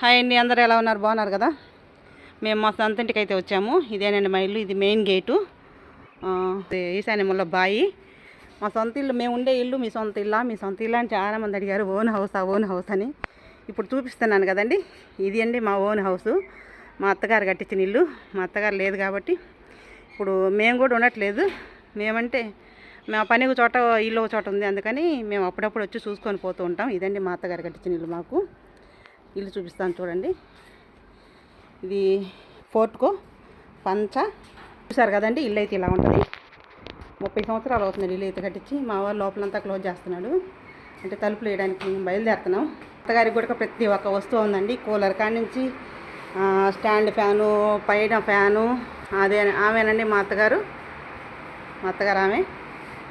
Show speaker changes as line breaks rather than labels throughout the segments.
Hi అండి అందరూ ఎలా ఉన్నారు? బాగున్నారు కదా? మేము మా సొంతంటికి అయితే వచ్చాము. ఇదేనండి మా ఇల్లు ఇది మెయిన్ గేటు. ఈశాన్యముల బాయి. మా సొంత ఇల్లు మేము ఉండే ఇల్లు మీ సొంత ఇల్లా మీ సొంత ఇల్లు అని చాలా మంది అడిగారు ఓన్ హౌస్ ఆ ఓన్ హౌస్ అని. ఇప్పుడు చూపిస్తున్నాను కదండి ఇది అండి మా ఓన్ హౌస్. మా అత్తగారు కట్టించిన ఇల్లు మా అత్తగారు లేదు కాబట్టి ఇప్పుడు మేము కూడా ఉండట్లేదు. మేమంటే మా పని ఒక చోట ఇల్లు ఒక చోట ఉంది అందుకని మేము అప్పుడప్పుడు వచ్చి చూసుకొని పోతూ ఉంటాం. ఇదండి మా అత్తగారు కట్టించిన ఇల్లు మాకు. ఇల్లు చూపిస్తాను చూడండి. ఇది ఫోర్ట్కో పంచ. చూసారు కదండి ఇల్లు అయితే ఇలా ఉంటుంది. ముప్పై సంవత్సరాలు అవుతుంది ఇల్లు అయితే కట్టించి. మా వారు లోపలంతా క్లోజ్ చేస్తున్నాడు. అంటే తలుపులు వేయడానికి మేము బయలుదేరుతున్నాం. అత్తగారికి కూడా ప్రతి ఒక్క వస్తువు ఉందండి. కూలర్ కాడి నుంచి స్టాండ్ ఫ్యాను పైన ఫ్యాను అదే ఆమెనండి మా అత్తగారు. మా అత్తగారు ఆమె.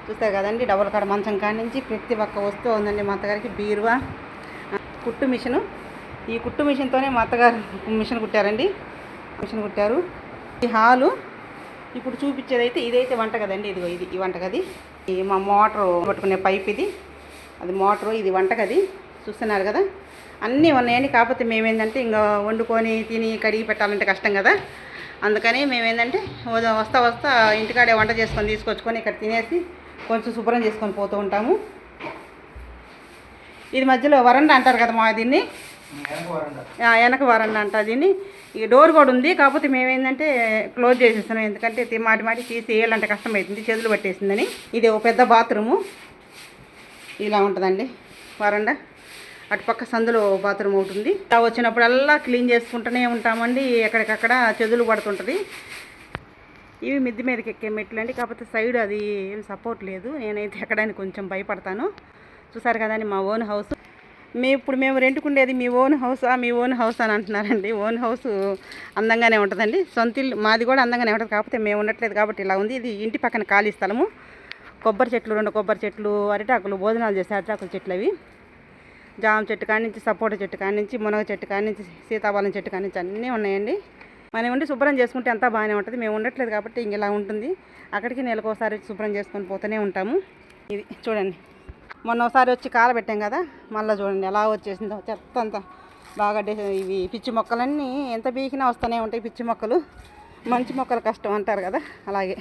చూస్తారు కదండి డబుల్ కాడ మంచం కాడి నుంచి ప్రతి ఒక్క వస్తువు ఉందండి మా అత్తగారికి. బీరువా కుట్టు మిషను. ఈ కుట్టు మిషన్తోనే మా అత్తగారు మిషన్ కుట్టారండి. మిషన్ కుట్టారు. ఈ హాలు ఇప్పుడు చూపించేది అయితే ఇదైతే వంట కదండి ఇదిగో ఇది ఈ వంటగది. ఈ మా మోటార్ పట్టుకునే పైప్ ఇది. అది మోటారు ఇది వంటగది. చూస్తున్నారు కదా అన్నీ ఉన్నాయండి. కాకపోతే మేమేంటంటే ఇంకా వండుకొని తిని కడిగి పెట్టాలంటే కష్టం కదా అందుకని మేమేంటంటే ఏంటంటే వస్తా వస్తా ఇంటికాడే వంట చేసుకొని తీసుకొచ్చుకొని ఇక్కడ తినేసి కొంచెం శుభ్రం చేసుకొని పోతూ ఉంటాము. ఇది మధ్యలో వరండా అంటారు కదా మా దీన్ని? వెనక వరండా అంట దీన్ని. ఈ డోర్ కూడా ఉంది కాకపోతే మేమేంటంటే క్లోజ్ చేసేస్తున్నాం. ఎందుకంటే మాటి మాటి తీసి వేయాలంటే కష్టం అవుతుంది చేతులు పట్టేసిందని. ఇది ఒక పెద్ద బాత్రూము. ఇలా ఉంటుందండి వరండా. అటుపక్క సందులో బాత్రూమ్ ఒకటి ఉంది. ఇలా వచ్చినప్పుడల్లా క్లీన్ చేసుకుంటూనే ఉంటామండి. ఎక్కడికక్కడ చెదులు పడుతుంటుంది. ఇవి మిద్ది మీదకి ఎక్కే మెట్లు అండి. కాకపోతే సైడ్ అది ఏం సపోర్ట్ లేదు. నేనైతే ఎక్కడానికి కొంచెం భయపడతాను. చూసారు కదండి మా ఓన్ హౌస్. మేము ఇప్పుడు మేము రెంట్కుండేది మీ ఓన్ హౌసా మీ ఓన్ హౌస్ అని అంటున్నారండి. ఓన్ హౌస్ అందంగానే ఉంటుందండి. సొంత ఇల్లు మాది కూడా అందంగానే ఉంటుంది. కాకపోతే మేము ఉండట్లేదు కాబట్టి ఇలా ఉంది. ఇది ఇంటి పక్కన ఖాళీ స్థలము. కొబ్బరి చెట్లు రెండు కొబ్బరి చెట్లు అరిటాకులు భోజనాలు చేసే అరిటాకుల చెట్లు అవి. జామ చెట్టు కానించి నుంచి సపోటా చెట్టు కానించి నుంచి మునగ చెట్టు కానించి సీతాఫలం చెట్టు కానించి అన్నీ ఉన్నాయండి. మనం ఉండి శుభ్రం చేసుకుంటే అంతా బాగానే ఉంటుంది. మేము ఉండట్లేదు కాబట్టి ఇంక ఇలా ఉంటుంది. అక్కడికి నెలకోసారి శుభ్రం చేసుకొని పోతూనే ఉంటాము. ఇది చూడండి. మొన్న ఒకసారి వచ్చి కాలబెట్టాం కదా మళ్ళీ చూడండి ఎలా వచ్చేసిందో చెత్త అంతా బాగా ఇవి పిచ్చి మొక్కలన్నీ ఎంత బీకినా వస్తూనే ఉంటాయి పిచ్చి మొక్కలు. మంచి మొక్కలు కష్టం అంటారు కదా అలాగే.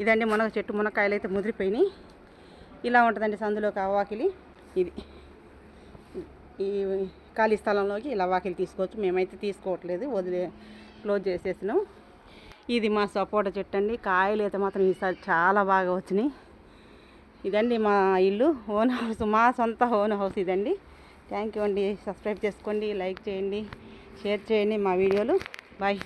ఇదండి మునగ చెట్టు మునక్కాయలు అయితే ముదిరిపోయినాయి. ఇలా ఉంటుందండి సందులోకి ఆ ఇది. ఈ ఖాళీ స్థలంలోకి ఇలా వాకిలి తీసుకోవచ్చు. మేమైతే తీసుకోవట్లేదు వదిలే క్లోజ్ చేసేసినాం. ఇది మా సపోటా చెట్టు అండి. కాయలు అయితే మాత్రం ఈసారి చాలా బాగా వచ్చినాయి. ఇదండి మా ఇల్లు. ఓన్ హౌస్ మా సొంత ఓన్ హౌస్ ఇదండి. థ్యాంక్ యూ అండి. సబ్స్క్రైబ్ చేసుకోండి లైక్ చేయండి షేర్ చేయండి మా వీడియోలు. బాయ్